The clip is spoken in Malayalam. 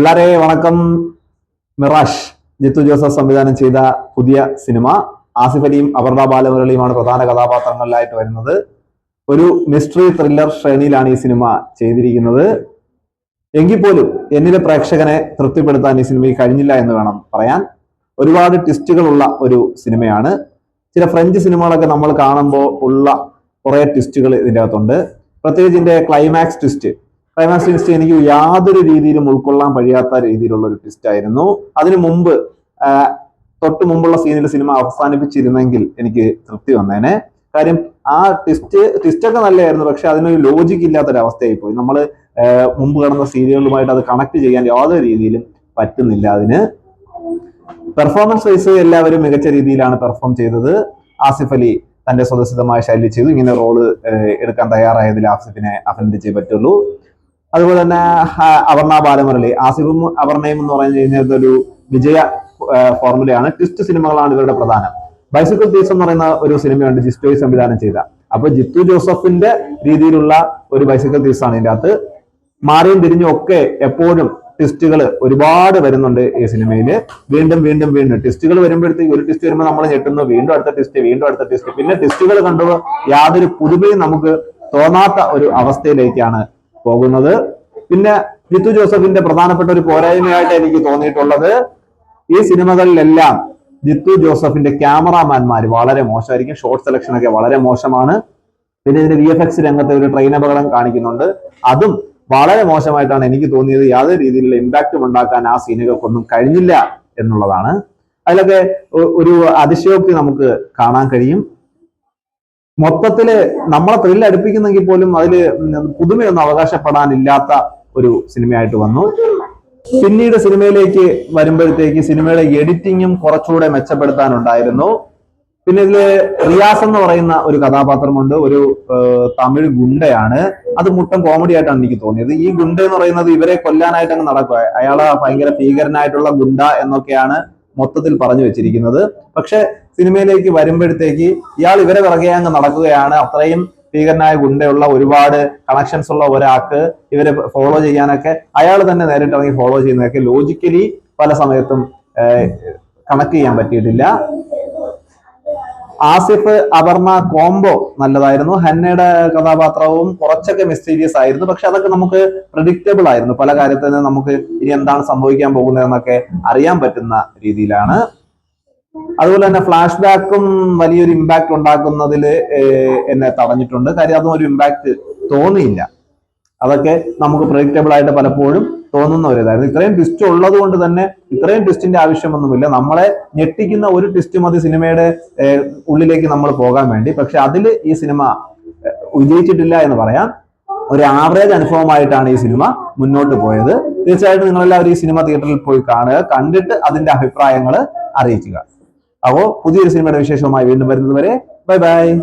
പിള്ളേരെ വണക്കം. മിറാഷ് ജിത്തു ജോസഫ് സംവിധാനം ചെയ്ത പുതിയ സിനിമ. ആസിഫ് അലിയും അപർണ ബാലമുരളിയുമാണ് പ്രധാന കഥാപാത്രങ്ങളിലായിട്ട് വരുന്നത്. ഒരു മിസ്റ്ററി ത്രില്ലർ ശ്രേണിയിലാണ് ഈ സിനിമ ചെയ്തിരിക്കുന്നത്. എങ്കിൽ പോലും എന്നിലെ പ്രേക്ഷകനെ തൃപ്തിപ്പെടുത്താൻ ഈ സിനിമയ്ക്ക് കഴിഞ്ഞില്ല എന്ന് വേണം പറയാൻ. ഒരുപാട് ട്വിസ്റ്റുകളുള്ള ഒരു സിനിമയാണ്. ചില ഫ്രഞ്ച് സിനിമകളൊക്കെ നമ്മൾ കാണുമ്പോൾ ഉള്ള കുറേ ട്വിസ്റ്റുകൾ ഇതിന്റെ അകത്തുണ്ട് പ്രത്യേകിച്ച് ഇതിന്റെ ക്ലൈമാക്സ് ട്വിസ്റ്റ് ക്ലൈമാക്സ് എനിക്ക് യാതൊരു രീതിയിലും ഉൾക്കൊള്ളാൻ കഴിയാത്ത രീതിയിലുള്ള ഒരു ട്വിസ്റ്റ് ആയിരുന്നു. അതിനു മുമ്പ് തൊട്ട് മുമ്പുള്ള സീനിൽ സിനിമ അവസാനിപ്പിച്ചിരുന്നെങ്കിൽ എനിക്ക് തൃപ്തി വന്നേനെ. കാര്യം ആ ട്വിസ്റ്റ് ട്വിസ്റ്റൊക്കെ നല്ലതായിരുന്നു പക്ഷെ അതിനൊരു ലോജിക്ക് ഇല്ലാത്തൊരവസ്ഥയായി പോയി. നമ്മൾ മുമ്പ് കടന്ന സീരിയലുമായിട്ട് അത് കണക്ട് ചെയ്യാൻ യാതൊരു രീതിയിലും പറ്റുന്നില്ല അതിന്. പെർഫോമൻസ് വൈസ് എല്ലാവരും മികച്ച രീതിയിലാണ് പെർഫോം ചെയ്തത്. ആസിഫ് അലി തന്റെ സ്വതസിദ്ധമായ ശൈലി ചെയ്തു. ഇങ്ങനെ റോൾ എടുക്കാൻ തയ്യാറായതിൽ ആസിഫിനെ അഭിനന്ദിച്ചേ പറ്റുള്ളൂ. അതുപോലെ തന്നെ അവർണ ബാലമുരളി ആസിഫും അപർണയും എന്ന് പറഞ്ഞു കഴിഞ്ഞാൽ ഒരു വിജയ ഫോർമുലയാണ് ട്വിസ്റ്റ് സിനിമകളാണ് ഇവരുടെ പ്രധാനം. ബൈസിക്കിൾ തീസ് എന്ന് പറയുന്ന ഒരു സിനിമയുണ്ട് ജിസ്റ്റോയി സംവിധാനം ചെയ്ത. അപ്പൊ ജിത്തു ജോസഫിന്റെ രീതിയിലുള്ള ഒരു ബൈസിക്കിൾ തീസ് ആണ് ഇതിന്റെ അകത്ത്. മാറിയും തിരിഞ്ഞും ഒക്കെ എപ്പോഴും ട്വിസ്റ്റുകൾ ഒരുപാട് വരുന്നുണ്ട് ഈ സിനിമയിൽ വീണ്ടും വീണ്ടും വീണ്ടും ട്വിസ്റ്റുകൾ വരുമ്പോഴത്തേക്ക് ഒരു ട്വിസ്റ്റ് വരുമ്പോൾ നമ്മൾ ഞെട്ടുന്നു വീണ്ടും അടുത്ത ട്വിസ്റ്റ് വീണ്ടും അടുത്ത ട്വിസ്റ്റ് പിന്നെ ട്വിസ്റ്റുകൾ കണ്ടു യാതൊരു പുതുമയും നമുക്ക് തോന്നാത്ത ഒരു അവസ്ഥയിലേക്കാണ് പോകുന്നത്. പിന്നെ ജിത്തു ജോസഫിന്റെ പ്രധാനപ്പെട്ട ഒരു പോരായ്മയായിട്ട് എനിക്ക് തോന്നിയിട്ടുള്ളത് ഈ സിനിമകളിലെല്ലാം ജിത്തു ജോസഫിന്റെ ക്യാമറാമാൻമാർ വളരെ മോശമായിരിക്കും. ഷോർട്ട് സെലക്ഷൻ ഒക്കെ വളരെ മോശമാണ്. പിന്നെ ഇതിന്റെ വി എഫ് എക്സ് രംഗത്തെ ഒരു ട്രെയിൻ അപകടം കാണിക്കുന്നുണ്ട്. അതും വളരെ മോശമായിട്ടാണ് എനിക്ക് തോന്നിയത്. യാതൊരു രീതിയിലുള്ള ഇമ്പാക്റ്റും ഉണ്ടാക്കാൻ ആ സീനുകൾക്കൊന്നും കഴിഞ്ഞില്ല എന്നുള്ളതാണ്. അതിലൊക്കെ ഒരു അതിശയോക്തി നമുക്ക് കാണാൻ കഴിയും. മൊത്തത്തിൽ നമ്മളെ ത്രില്ല് അടുപ്പിക്കുന്നെങ്കിൽ പോലും അതിൽ പുതുമയൊന്നും അവകാശപ്പെടാനില്ലാത്ത ഒരു സിനിമയായിട്ട് വന്നു. പിന്നീട് സിനിമയിലേക്ക് വരുമ്പോഴത്തേക്ക് സിനിമയുടെ എഡിറ്റിങ്ങും കുറച്ചുകൂടെ മെച്ചപ്പെടുത്താനുണ്ടായിരുന്നു. പിന്നെ ഇതിൽ റിയാസ് എന്ന് പറയുന്ന ഒരു കഥാപാത്രമുണ്ട്. ഒരു തമിഴ് ഗുണ്ടയാണ്. അത് മുട്ടം കോമഡി ആയിട്ടാണ് എനിക്ക് തോന്നിയത്. ഈ ഗുണ്ട എന്ന് പറയുന്നത് ഇവരെ കൊല്ലാനായിട്ട് അങ്ങ് നടക്കുക. അയാളെ ഭയങ്കര ഭീകരനായിട്ടുള്ള ഗുണ്ട എന്നൊക്കെയാണ് മൊത്തത്തിൽ പറഞ്ഞു വെച്ചിരിക്കുന്നത്. പക്ഷെ സിനിമയിലേക്ക് വരുമ്പോഴത്തേക്ക് ഇയാൾ ഇവരെ പിറകെ അങ്ങ് നടക്കുകയാണ്. അത്രയും ഭീകരനായ ഗുണ്ടയുള്ള ഒരുപാട് കണക്ഷൻസ് ഉള്ള ഒരാൾക്ക് ഇവരെ ഫോളോ ചെയ്യാനൊക്കെ അയാൾ തന്നെ നേരിട്ട് ഇറങ്ങി ഫോളോ ചെയ്യുന്നതൊക്കെ ലോജിക്കലി പല സമയത്തും കണക്ട് ചെയ്യാൻ പറ്റിയിട്ടില്ല. ആസിഫ് അപർണ കോംബോ നല്ലതായിരുന്നു. ഹന്നയുടെ കഥാപാത്രവും കുറച്ചൊക്കെ മിസ്റ്റീരിയസ് ആയിരുന്നു. പക്ഷെ അതൊക്കെ നമുക്ക് പ്രഡിക്റ്റബിൾ ആയിരുന്നു. പല കാര്യത്തിൽ നമുക്ക് ഇനി എന്താണ് സംഭവിക്കാൻ പോകുന്നതെന്നൊക്കെ അറിയാൻ പറ്റുന്ന രീതിയിലാണ്. അതുപോലെ തന്നെ ഫ്ലാഷ് ബാക്കും വലിയൊരു ഇമ്പാക്ട് ഉണ്ടാക്കുന്നതിൽ എന്നെ തടഞ്ഞിട്ടുണ്ട്. കാര്യം അതും ഒരു ഇമ്പാക്ട് തോന്നിയില്ല. അതൊക്കെ നമുക്ക് പ്രഡിക്റ്റബിൾ ആയിട്ട് പലപ്പോഴും തോന്നുന്ന ഒരു ഇതായിരുന്നു. ഇത്രയും ട്വിസ്റ്റ് ഉള്ളത് കൊണ്ട് തന്നെ ഇത്രയും ട്വിസ്റ്റിന്റെ ആവശ്യമൊന്നുമില്ല. നമ്മളെ ഞെട്ടിക്കുന്ന ഒരു ട്വിസ്റ്റ് മതി സിനിമയുടെ ഉള്ളിലേക്ക് നമ്മൾ പോകാൻ വേണ്ടി. പക്ഷെ അതിൽ ഈ സിനിമ വിജയിച്ചിട്ടില്ല എന്ന് പറയാം ഒരു ആവറേജ് അനുഭവമായിട്ടാണ് ഈ സിനിമ മുന്നോട്ട് പോയത്. തീർച്ചയായിട്ടും നിങ്ങളെല്ലാവരും ഈ സിനിമ തിയേറ്ററിൽ പോയി കാണുക കണ്ടിട്ട് അതിന്റെ അഭിപ്രായങ്ങൾ അറിയിക്കുക. അപ്പോൾ പുതിയൊരു സിനിമയുടെ വിശേഷവുമായി വീണ്ടും വരുന്നത് വരെ ബൈ ബൈ.